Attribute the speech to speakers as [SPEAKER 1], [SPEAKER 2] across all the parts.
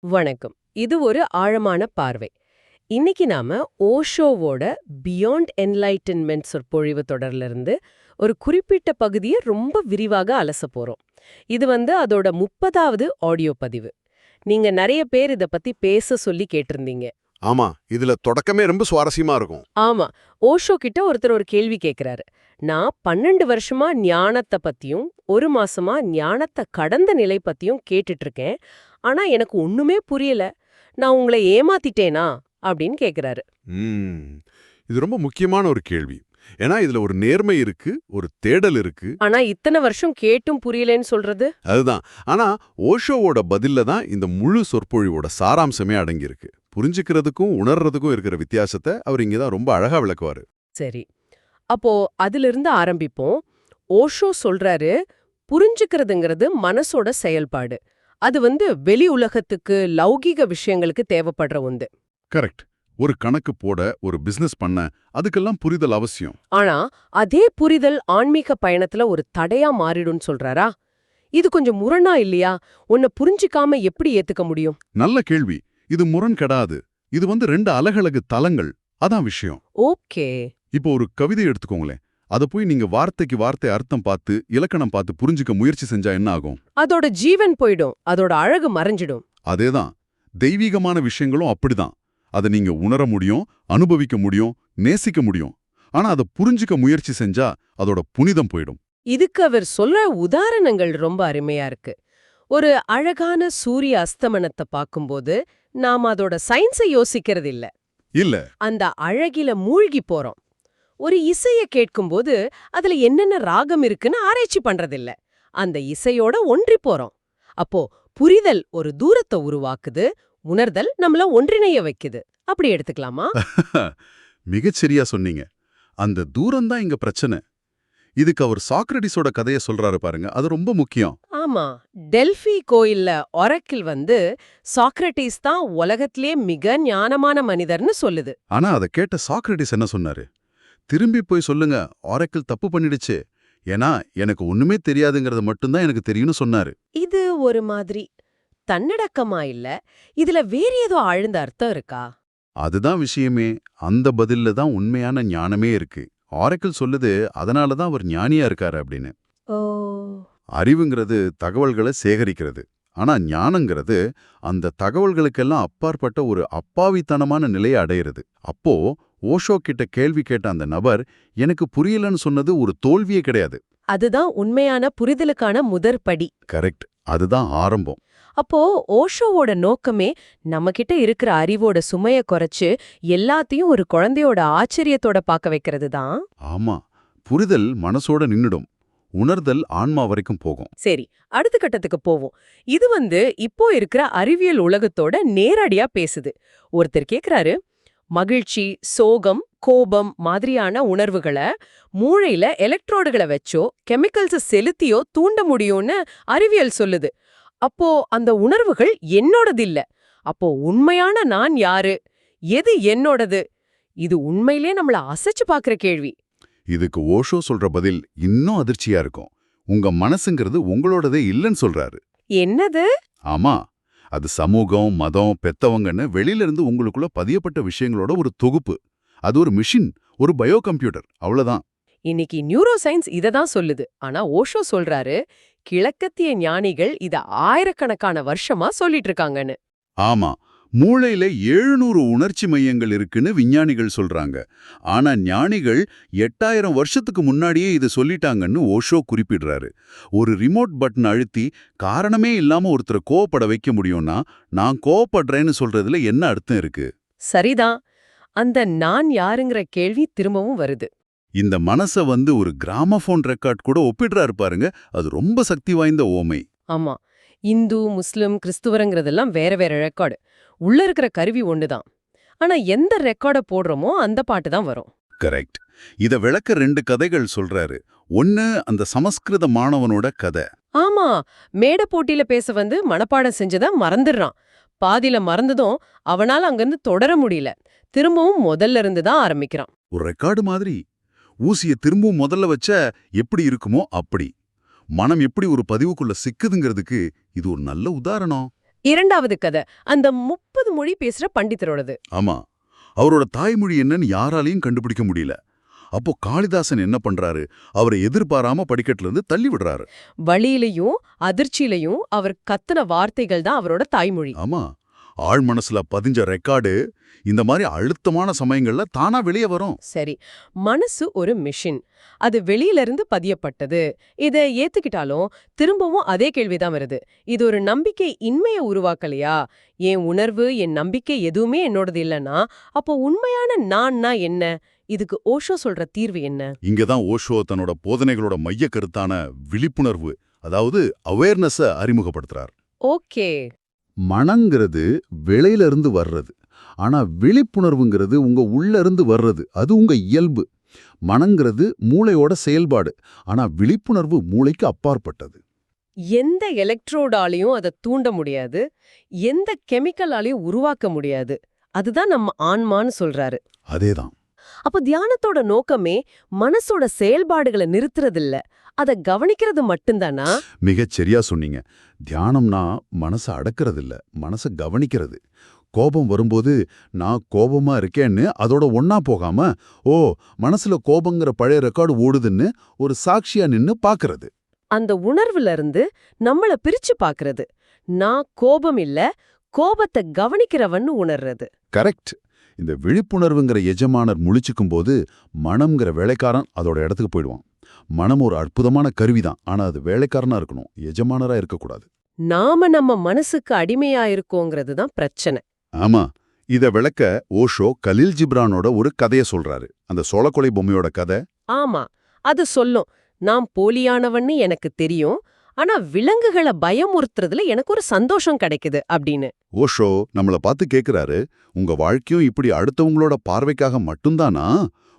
[SPEAKER 1] வணக்கம். இது ஒரு ஆழமான பார்வை. இன்னைக்கு நாம ஓஷோவோட பியாண்ட் என்லைட்டன்மெண்ட் சொற்பொழிவு தொடர்ல இருந்து ஒரு குறிப்பிட்ட பகுதியை ரொம்ப விரிவாக அலச போறோம். இது வந்து அதோட முப்பதாவது ஆடியோ பதிவு. நீங்க நிறைய பேர் இத பத்தி பேச சொல்லி கேட்டிருந்தீங்க.
[SPEAKER 2] ஆமா இதுல தொடக்கமே ரொம்ப சுவாரஸ்யமா இருக்கும்.
[SPEAKER 1] ஆமா ஓஷோ கிட்ட ஒருத்தர் ஒரு கேள்வி கேக்குறாரு. நான் பன்னெண்டு வருஷமா ஞானத்தை பத்தியும் ஒரு மாசமா ஞானத்தை கடந்த நிலை பத்தியும் கேட்டுட்டு இருக்கேன் ஆனா எனக்கு ஒண்ணுமே புரியல. நான் உங்களை ஏமாத்திட்டேனா? அப்படின்னு கேக்குறாரு.
[SPEAKER 2] ம், இது ரொம்ப முக்கியமான ஒரு கேள்வி. ஏன்னா இதுல ஒரு நேர்மை இருக்கு ஒரு தேடல் இருக்கு.
[SPEAKER 1] ஆனா இத்தனை வருஷம் கேட்டும் புரியலன்னு சொல்றது?
[SPEAKER 2] அதுதான். ஆனா ஓஷோவோட பதில்ல தான் இந்த முழு சொற்பொழிவோட சாராம்சமே அடங்கியிருக்கு. புரிஞ்சுக்கிறதுக்கும் உணர்றதுக்கும் இருக்கிற வித்தியாசத்தை அவர் இங்க தான் ரொம்ப அழகா விளக்குவாரு.
[SPEAKER 1] சரி. அப்போ அதிலிருந்து ஆரம்பிப்போம். ஓஷோ சொல்றாரு புரிஞ்சுக்கிறதுங்கிறது மனசோட செயல்பாடு. அது வந்து வெளி உலகத்துக்கு லௌகீக விஷயங்களுக்கு தேவைப்படுற ஒன்று.
[SPEAKER 2] கரெக்ட். ஒரு கணக்கு போட ஒரு பிசினஸ் பண்ண அதுக்கெல்லாம் புரிதல் அவசியம்.
[SPEAKER 1] ஆனா அதே புரிதல் ஆன்மீக பயணத்துல ஒரு தடையா மாறிடும்னு சொல்றாரா? இது கொஞ்சம் முரணா இல்லையா? உன்னை புரிஞ்சிக்காம எப்படி ஏத்துக்க முடியும்?
[SPEAKER 2] நல்ல கேள்வி. இது முரண் கெடாது இது வந்து ரெண்டு அலகழகு தலங்கள். அதான் விஷயம்.
[SPEAKER 1] ஓகே.
[SPEAKER 2] இப்போ ஒரு கவிதை எடுத்துக்கோங்களேன். அதை போய் நீங்க வார்த்தைக்கு வார்த்தை அர்த்தம் பார்த்து இலக்கணம் பார்த்து புரிஞ்சுக்க முயற்சி செஞ்சா என்ன ஆகும்?
[SPEAKER 1] அதோட ஜீவன் போயிடும். அதோட அழகு மறைஞ்சிடும்.
[SPEAKER 2] அதேதான். தெய்வீகமான விஷயங்களும் அப்படிதான். அதை நீங்க உணர முடியும் அனுபவிக்க முடியும் நேசிக்க முடியும். ஆனா அதை புரிஞ்சுக்க முயற்சி செஞ்சா அதோட புனிதம் போயிடும்.
[SPEAKER 1] இதுக்கு அவர் சொல்ற உதாரணங்கள் ரொம்ப அருமையா இருக்கு. ஒரு அழகான சூரிய அஸ்தமனத்தை பார்க்கும்போது நாம் அதோட சயின்ஸை யோசிக்கிறது இல்ல
[SPEAKER 2] இல்ல.
[SPEAKER 1] அந்த அழகில மூழ்கி போறோம். ஒரு இசைய கேட்கும்போது அதுல என்னென்ன ராகம் இருக்குன்னு ஆராய்ச்சி பண்றதில்ல. அந்த இசையோட ஒன்றி போறோம். அப்போ புரிதல் ஒரு தூரத்தை உருவாக்குது உணர்தல் நம்மள ஒன்றிணைய வைக்குது. அப்படி எடுத்துக்கலாமா?
[SPEAKER 2] மிகச்சரியா சொன்னீங்க. அந்த தூரம்தான் இங்க பிரச்சனை. இதுக்கு அவர் சாக்ரடிஸோட கதையை சொல்றாரு பாருங்க. அது ரொம்ப முக்கியம்.
[SPEAKER 1] ஆமா. டெல்ஃபி கோயில்ல ஒரக்கில் வந்து சாக்ரட்டிஸ் தான் உலகத்திலே மிக ஞானமான மனிதர்னு சொல்லுது.
[SPEAKER 2] ஆனா அதை கேட்ட சாக்ரடிஸ் என்ன சொன்னாரு? திரும்பி போய் சொல்லுங்க ஆரக்கிள் தப்பு பண்ணிடுச்சு. ஏன்னா எனக்கு ஒண்ணுமே தெரியாதுங்கிறது மட்டும்தான் எனக்கு தெரியும்னு சொன்னாரு.
[SPEAKER 1] இது ஒரு மாதிரி தன்னடக்கமா இல்ல? இதுல வேற ஏதோ ஆழ்ந்த அர்த்தம் இருக்கா?
[SPEAKER 2] அதுதான் விஷயமே. அந்த பதில்ல தான் உண்மையான ஞானமே இருக்கு. ஆரக்கிள் சொல்லுது அதனால தான் அவர் ஞானியா இருக்காரு அப்படின்னு. அறிவுங்கிறது தகவல்களை சேகரிக்கிறது. ஆனா ஞானங்கிறது அந்த தகவல்களுக்கெல்லாம் அப்பாற்பட்ட ஒரு அப்பாவித்தனமான நிலையை அடையிறது. அப்போ ஓஷோ கிட்ட கேள்வி கேட்ட அந்த நபர் எனக்கு புரியலன்னு சொன்னது ஒரு தோல்வியே கிடையாது.
[SPEAKER 1] அதுதான் உண்மையான புரிதலுக்கான முதற்படி.
[SPEAKER 2] கரெக்ட். அதுதான் ஆரம்பம்.
[SPEAKER 1] அப்போ ஓஷோவோட நோக்கமே நம்மகிட்ட இருக்கிற அறிவோட சுமைய குறைச்சு எல்லாத்தையும் ஒரு குழந்தையோட ஆச்சரியத்தோட பார்க்க வைக்கிறது தான்.
[SPEAKER 2] ஆமா. புரிதல் மனசோட நின்னுடும். உணர்தல் ஆன்மா வரைக்கும் போகும்.
[SPEAKER 1] சரி அடுத்த கட்டத்துக்கு போவோம். இது வந்து இப்போ இருக்கிற அறிவியல் உலகத்தோட நேரடியா பேசுது. ஒருத்தர் கேக்குறாரு மகிழ்ச்சி சோகம் கோபம் மாதிரியான உணர்வுகளை மூளையில எலக்ட்ரோடுகளை வச்சோ கெமிக்கல்ஸ் செலுத்தியோ தூண்ட முடியும்னு அறிவியல் சொல்லுது. அப்போ அந்த உணர்வுகள் என்னோடது இல்ல அப்போ உண்மையான நான் யாரு? எது என்னோடது? இது உண்மையிலே நம்மள அசைச்சு பாக்குற கேள்வி.
[SPEAKER 2] இதுக்கு ஓஷோ சொல்ற பதில் இன்னும் அதிர்ச்சியா இருக்கும். உங்க மனசுங்கிறது உங்களோடதே இல்லைன்னு சொல்றாரு.
[SPEAKER 1] என்னது?
[SPEAKER 2] ஆமா. அது சமூகம் மதம் பெத்தவங்கன்னு வெளியில இருந்து உங்களுக்குள்ள பதியப்பட்ட விஷயங்களோட ஒரு தொகுப்பு. அது ஒரு மிஷின் ஒரு பயோ கம்ப்யூட்டர் அவ்வளவுதான்.
[SPEAKER 1] இன்னைக்கு நியூரோ சயின்ஸ் இத தான் சொல்லுது. ஆனா ஓஷோ சொல்றாரு கிழக்கத்திய ஞானிகள் இத ஆயிரக்கணக்கான வருஷமா சொல்லிட்டு இருக்காங்கன்னு.
[SPEAKER 2] ஆமா. மூளையில எழுநூறு உணர்ச்சி மையங்கள் இருக்குன்னு விஞ்ஞானிகள் சொல்றாங்க. ஆனா ஞானிகள் எட்டாயிரம் வருஷத்துக்கு முன்னாடியே இதை சொல்லிட்டாங்கன்னு ஓஷோ குறிப்பிடுறாரு. ஒரு ரிமோட் பட்டன் அழுத்தி காரணமே இல்லாம ஒருத்தரை கோவப்பட வைக்க முடியும்னா நான் கோவப்படுறேன்னு சொல்றதுல என்ன அர்த்தம் இருக்கு?
[SPEAKER 1] சரிதான். அந்த நான் யாருங்கிற கேள்வி திரும்பவும் வருது.
[SPEAKER 2] இந்த மனச வந்து ஒரு கிராமபோன் ரெக்கார்ட் கூட ஒப்பிடுறாரு பாருங்க. அது ரொம்ப சக்தி வாய்ந்த ஓமை.
[SPEAKER 1] ஆமா. இந்து முஸ்லிம் கிறிஸ்துவரங்கிறதெல்லாம் வேற வேற ரெக்கார்டு உள்ள இருக்கிற கருவி ஒண்ணுதான். ஆனா எந்த ரெக்கார்ட போடுறோமோ அந்த பாட்டு தான் வரும்.
[SPEAKER 2] கரெக்ட் இத விளக்க ரெண்டு கதைகள் சொல்றாரு. ஒன்னு அந்த சமஸ்கிருத மாணவனோட கதை.
[SPEAKER 1] ஆமா. மேடை போட்டியில பேச வந்து மனப்பாடம் செஞ்சத மறந்துடுறான். பாதியில மறந்ததும் அவனால அங்கிருந்து தொடர முடியல. திரும்பவும் முதல்ல இருந்து தான் ஆரம்பிக்கிறான்.
[SPEAKER 2] ஒரு ரெக்கார்டு மாதிரி. ஊசிய திரும்பவும் முதல்ல வச்ச எப்படி இருக்குமோ அப்படி. மனம் எப்படி ஒரு பதிவுக்குள்ள சிக்குதுங்கிறதுக்கு இது ஒரு நல்ல உதாரணம்.
[SPEAKER 1] இரண்டாவது கதை அந்த முப்பது மொழி பேசுற பண்டிதரோடது.
[SPEAKER 2] ஆமா. அவரோட தாய்மொழி என்னன்னு யாராலையும் கண்டுபிடிக்க முடியல. அப்போ காளிதாசன் என்ன பண்றாரு? அவரை எதிர்பாராம படிக்கட்டுல இருந்து தள்ளி விடுறாரு.
[SPEAKER 1] வழியிலையும் அதிர்ச்சியிலையும் அவர் கத்துன வார்த்தைகள் தான் அவரோட தாய்மொழி.
[SPEAKER 2] ஆமா. ஆழ் மனசுல பதிஞ்ச ரெக்கார்டு இந்த மாதிரி அழுத்தமான சமயங்கள்ல தானா வெளியே வரும்.
[SPEAKER 1] சரி மனசு ஒரு மிஷின் அது வெளியில இருந்து பதியப்பட்டது. இத ஏத்துக்கிட்டாலும் திரும்பவும் அதே கேள்விதான் வருது. இது ஒரு நம்பிக்கை இன்மைய உருவாக்கலையா? என் உணர்வு என் நம்பிக்கை எதுவுமே என்னோடது இல்லனா அப்போ உண்மையான நான்னா என்ன? இதுக்கு ஓஷோ சொல்ற தீர்வு என்ன?
[SPEAKER 2] இங்கதான் ஓஷோ தன்னோட போதனைகளோட மைய கருத்தான விழிப்புணர்வு அதாவது அவேர்னஸ அறிமுகப்படுத்துறார்.
[SPEAKER 1] ஓகே.
[SPEAKER 2] மனங்கிறது வெளியில இருந்து வர்றது. ஆனா விழிப்புணர்வுங்கிறது உங்க உள்ள இருந்து வர்றது. அது உங்க இயல்பு. மனங்கிறது மூளையோட செயல்பாடு. ஆனா விழிப்புணர்வு மூளைக்கு அப்பாற்பட்டது.
[SPEAKER 1] எந்த எலக்ட்ரோடாலையும் அதை தூண்ட முடியாது. எந்த கெமிக்கலாலையும் உருவாக்க முடியாது. அதுதான் நம்ம ஆன்மான்னு சொல்றாரு.
[SPEAKER 2] அதேதான்.
[SPEAKER 1] அப்போ தியானத்தோட நோக்கமே மனசோட செயல்பாடுகளை நிறுத்துறதில்ல. அத கவனிக்கிறது மட்டும்தானா?
[SPEAKER 2] மிகச் சரியா சொன்னீங்க. தியானம்னா மனசை அடக்கிறது இல்ல மனசை கவனிக்கிறது. கோபம் வரும்போது நான் கோபமா இருக்கேன்னு அதோட ஒன்னா போகாம ஓ மனசுல கோபங்கிற பழைய ரெக்கார்டு ஓடுதுன்னு ஒரு சாட்சியா நின்னு பாக்குறது.
[SPEAKER 1] அந்த உணர்வுல இருந்து நம்மள பிரிச்சு பாக்குறது. நான் கோபம் இல்ல கோபத்தை கவனிக்கிறவன்னு உணர்றது.
[SPEAKER 2] கரெக்ட். இந்த விழிப்புணர்வுங்கிற எஜமானர் முழிச்சுக்கும் போது மனம்ங்கிற வேலைக்காரன் அதோட இடத்துக்கு போயிடுவான். மனம் ஒரு அற்புதமான கருவிதான். ஆனா அது வேலைக்காரனா இருக்கணும். எஜமானரா இருக்கக்கூடாது.
[SPEAKER 1] நாம நம்ம மனசுக்கு அடிமையா இருக்கோங்கிறது தான் பிரச்சனை.
[SPEAKER 2] ஆமா. இத விளக்க ஓஷோ கலில் ஜிப்ரானோட ஒரு கதைய சொல்றாரு. அந்த சோளக்கொலை பொம்மையோட கதை.
[SPEAKER 1] ஆமா. அது சொல்லும். நான் போலியானவன்னு எனக்கு தெரியும். ஆனா விலங்குகளை பயமுறுத்துறதுல எனக்கு ஒரு சந்தோஷம் கிடைக்குது அப்படின்னு.
[SPEAKER 2] ஓஷோ நம்மள பார்த்து கேக்குறாரு. உங்க வாழ்க்கையும் இப்படி அடுத்தவங்களோட பார்வைக்காக மட்டும்தானா?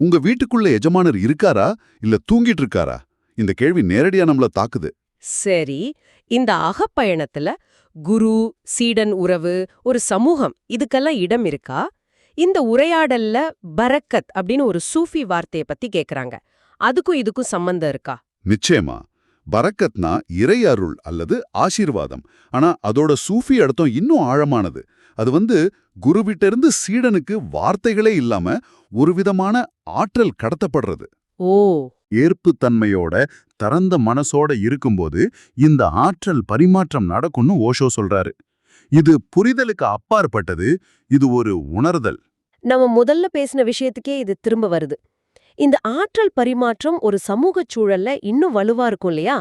[SPEAKER 2] உங்க வீட்டுக்குள்ள எஜமானர் இருக்காரா? இல்ல தூங்கிட்டு இருக்காரா? இந்த கேள்வி நேரடியா நம்மள தாக்குது.
[SPEAKER 1] சரி இந்த அகப்பயணத்துல குரு சீடன் உறவு ஒரு சமூகம் இதுக்கெல்லாம் இடம் இருக்கா? இந்த உரையாடல்ல பரக்கத் அப்படின்னு ஒரு சூஃபி வார்த்தைய பத்தி கேக்குறாங்க. அதுக்கும் இதுக்கும் சம்பந்தம் இருக்கா?
[SPEAKER 2] நிச்சயமா. பரக்கத்னா இறை அருள் அல்லது ஆசீர்வாதம். ஆனா அதோட சூஃபி அர்த்தம் இன்னும் ஆழமானது. அது வந்து குருவிட்ட இருந்து சீடனுக்கு வார்த்தைகளே இல்லாம ஒரு விதமான ஆற்றல் கடத்தப்படுறது.
[SPEAKER 1] ஓ.
[SPEAKER 2] ஏற்புத்தன்மையோட திறந்த மனசோட இருக்கும்போது இந்த ஆற்றல் பரிமாற்றம் நடக்கும்னு ஓஷோ சொல்றாரு. இது புரிதலுக்கு அப்பாற்பட்டது. இது ஒரு உணர்தல்.
[SPEAKER 1] நம்ம முதல்ல பேசின விஷயத்துக்கே இது திரும்ப வருது. இந்த ஆற்றல் பரிமாற்றம் ஒரு சமூகச் சூழல்ல இன்னும் வலுவா இருக்கும் இல்லையா?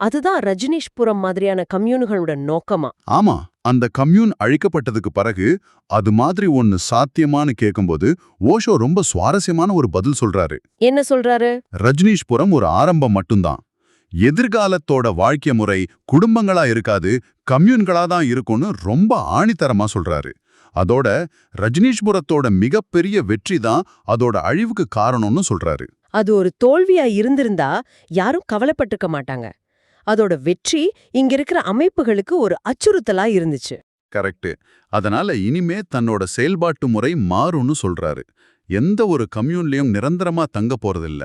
[SPEAKER 1] அதுதான் ரஜினிஷ்புரம் மாதிரியான கம்யூன்களோட நோக்கமா?
[SPEAKER 2] ஆமா அந்த கம்யூன் அழிக்கப்பட்டதுக்கு பிறகு அது மாதிரி ஒன்னு சாத்தியமான்னு கேட்கும்போது ஓஷோ ரொம்ப சுவாரஸ்யமான ஒரு பதில் சொல்றாரு.
[SPEAKER 1] என்ன சொல்றாரு?
[SPEAKER 2] ரஜினீஷ்புரம் ஒரு ஆரம்பம் மட்டும்தான். எதிர்காலத்தோட வாழ்க்கை முறை குடும்பங்களா இருக்காது கம்யூன்களா தான் இருக்கும்னு ரொம்ப ஆணித்தரமா சொல்றாரு. அதோட ரஜினீஷ்புரத்தோட மிகப்பெரிய வெற்றி தான் அதோட அழிவுக்கு காரணம்னு சொல்றாரு.
[SPEAKER 1] அது ஒரு தோல்வியா இருந்திருந்தா யாரும் கவலைப்பட்டிருக்க மாட்டாங்க. அதோட வெற்றி இங்க இருக்கிற அமைப்புகளுக்கு ஒரு அச்சுறுத்தலா இருந்துச்சு.
[SPEAKER 2] கரெக்ட் அதனால இனிமே தன்னோட செயல்பாட்டு முறை மாறும்னு சொல்றாரு. எந்த ஒரு கம்யூன்லயும் நிரந்தரமா தங்க போறதில்ல.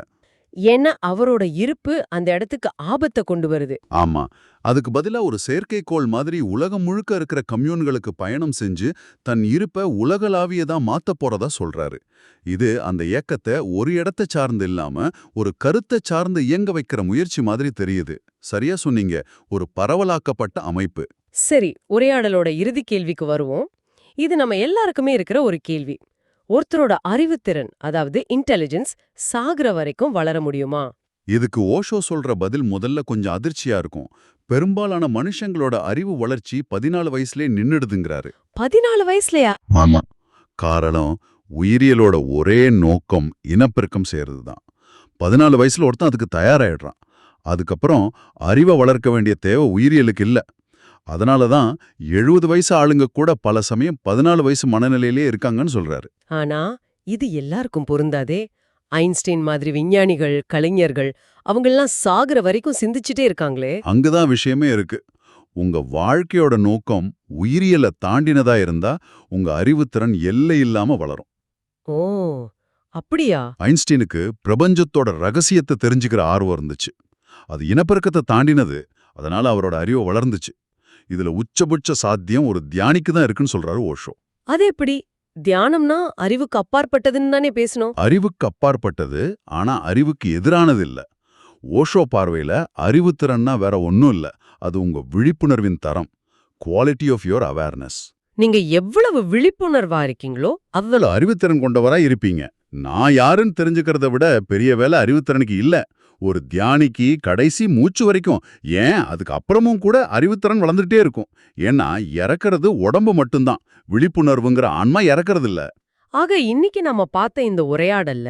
[SPEAKER 1] ஏன்னா அவரோட இருப்பு அந்த இடத்துக்கு ஆபத்தை கொண்டு வருது.
[SPEAKER 2] ஆமா. அதுக்கு பதிலா ஒரு செயற்கைக்கோள் மாதிரி உலகம் முழுக்க இருக்கிற கம்யூன்களுக்கு பயணம் செஞ்சு தன் இருப்பை உலகளாவியதா மாத்த போறதா சொல்றாரு. இது அந்த இயக்கத்தை ஒரு இடத்தை சார்ந்து இல்லாம ஒரு கருத்தை சார்ந்து இயங்க வைக்கிற முயற்சி மாதிரி தெரியுது. சரியா சொன்னீங்க. ஒரு பரவலாக்கப்பட்ட அமைப்பு.
[SPEAKER 1] சரி உரையாடலோட இறுதி கேள்விக்கு வருவோம். இது நம்ம எல்லாருக்குமே இருக்கிற ஒரு கேள்வி. ஒருத்தரோட அறிவுத்திறன் அதாவது இன்டெலிஜென்ஸ் சாகுற வரைக்கும் வளர முடியுமா?
[SPEAKER 2] இதுக்கு ஓஷோ சொல்ற பதில் முதல்ல கொஞ்சம் அதிர்ச்சியா இருக்கும். பெரும்பாலான மனுஷங்களோட அறிவு வளர்ச்சி பதினாலு வயசுலயே நின்னுடுதுங்கிறாரு.
[SPEAKER 1] பதினாலு வயசுலயா?
[SPEAKER 2] ஆமா. காரணம் உயிரியலோட ஒரே நோக்கம் இனப்பெருக்கம் செய்யறது தான் பதினாலு வயசுல ஒருத்தன் அதுக்கு தயாராயிடுறான். அதுக்கப்புறம் அறிவை வளர்க்க வேண்டிய தேவை உயிரியலுக்கு இல்ல. அதனால தான் எழுபது வயசு ஆளுங்க கூட பல சமயம் பதினாலு வயசு மனநிலையிலே இருக்காங்கன்னு சொல்றாரு.
[SPEAKER 1] ஆனா இது எல்லாருக்கும் பொருந்தாதே. ஐன்ஸ்டீன் மாதிரி விஞ்ஞானிகள் கலைஞர்கள் அவங்கெல்லாம் சாகுற வரைக்கும் சிந்திச்சுட்டே இருக்காங்களே.
[SPEAKER 2] அங்கதான் விஷயமே இருக்கு. உங்க வாழ்க்கையோட நோக்கம் உயிரியலை தாண்டினதா இருந்தா உங்க அறிவுத்திறன் எல்லை இல்லாம வளரும்.
[SPEAKER 1] ஓ அப்படியா?
[SPEAKER 2] ஐன்ஸ்டீனுக்கு பிரபஞ்சத்தோட ரகசியத்தை தெரிஞ்சுக்கிற ஆர்வம் இருந்துச்சு. அது இனப்பெருக்கத்தை தாண்டினது. அதனால அவரோட அறிவு வளர்ந்துச்சு. இதுல உச்சபட்ச சாத்தியம் ஒரு தியானிக்கு தான் இருக்குன்னு சொல்றாரு ஓஷோ.
[SPEAKER 1] அது எப்படி? தியானம்னா அறிவுக்கு அப்பாற்பட்டதுன்னு தானே பேசணும்?
[SPEAKER 2] அறிவுக்கு அப்பாற்பட்டது ஆனா அறிவுக்கு எதிரானது இல்ல. ஓஷோ பார்வையில அறிவுத்திறன்னா வேற ஒன்னும் இல்ல. அது உங்க விழிப்புணர்வின் தரம் குவாலிட்டி ஆஃப் யுவர் அவேர்னஸ்
[SPEAKER 1] நீங்க எவ்வளவு விழிப்புணர்வா இருக்கீங்களோ
[SPEAKER 2] அவ்வளவு அறிவுத்திறன் கொண்டவரா இருப்பீங்க. நான் யாருன்னு தெரிஞ்சுக்கிறத விட பெரிய வேலை அறிவுத்திறனுக்கு இல்ல. ஒரு தியானிக்கு கடைசி மூச்சு வரைக்கும். ஏன்? அதுக்கு அப்புறமும் கூட அறிவுத்திறன் வளர்ந்துட்டே இருக்கும். ஏன்னா இறக்கிறது உடம்பு மட்டும்தான். விழிப்புணர்வுங்கிற ஆன்மா இறக்கிறது இல்ல
[SPEAKER 1] ஆக இன்னைக்கு நம்ம பார்த்த இந்த உரையாடல்ல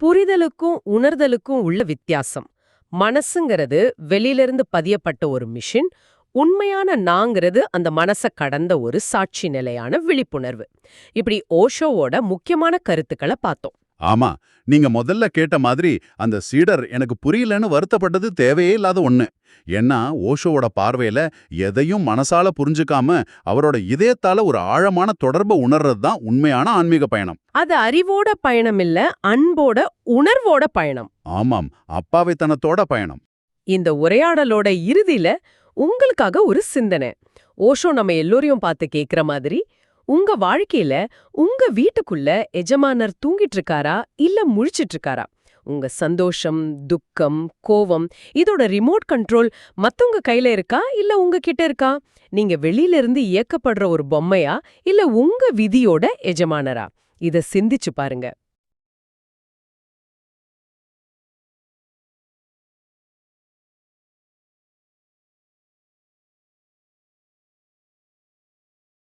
[SPEAKER 1] புரிதலுக்கும் உணர்தலுக்கும் உள்ள வித்தியாசம். மனசுங்கிறது வெளியிலிருந்து பதியப்பட்ட ஒரு மிஷின் உண்மையான நாங்கிறது அந்த மனச கடந்த ஒரு சாட்சி நிலையான விழிப்புணர்வு. இப்படி ஓஷோவோட முக்கியமான கருத்துக்களை பார்த்தோம்.
[SPEAKER 2] ஆமா நீங்க முதல்ல கேட்ட மாதிரி அந்த சீடர் எனக்கு புரியலன்னு வருத்தப்பட்டது தேவையே இல்லாத ஒண்ணு. ஏன்னா ஓஷோவோட பார்வையில எதையும் மனசால புரிஞ்சுக்காம அவரோட இதயத்தால ஒரு ஆழமான தொடர்பை உணர்றது தான் உண்மையான ஆன்மீக பயணம்.
[SPEAKER 1] அது அறிவோட பயணம் இல்ல அன்போட உணர்வோட பயணம்.
[SPEAKER 2] ஆமாம் அப்பாவித்தனத்தோட பயணம்.
[SPEAKER 1] இந்த உரையாடலோட இறுதியில உங்களுக்காக ஒரு சிந்தனை. ஓஷோ நம்ம எல்லோரையும் பார்த்து கேக்குற மாதிரி உங்க வாழ்க்கையில உங்க வீட்டுக்குள்ள எஜமானர் தூங்கிட்டு இருக்காரா இல்ல முழிச்சிட்டு இருக்காரா உங்க சந்தோஷம் துக்கம் கோவம் இதோட ரிமோட் கண்ட்ரோல் மத்தவங்க கையில இருக்கா? இல்ல உங்ககிட்ட இருக்கா? நீங்க வெளியில இருந்து இயக்கப்படுற ஒரு பொம்மையா? இல்ல உங்க விதியோட எஜமானரா? இத சிந்திச்சு பாருங்க.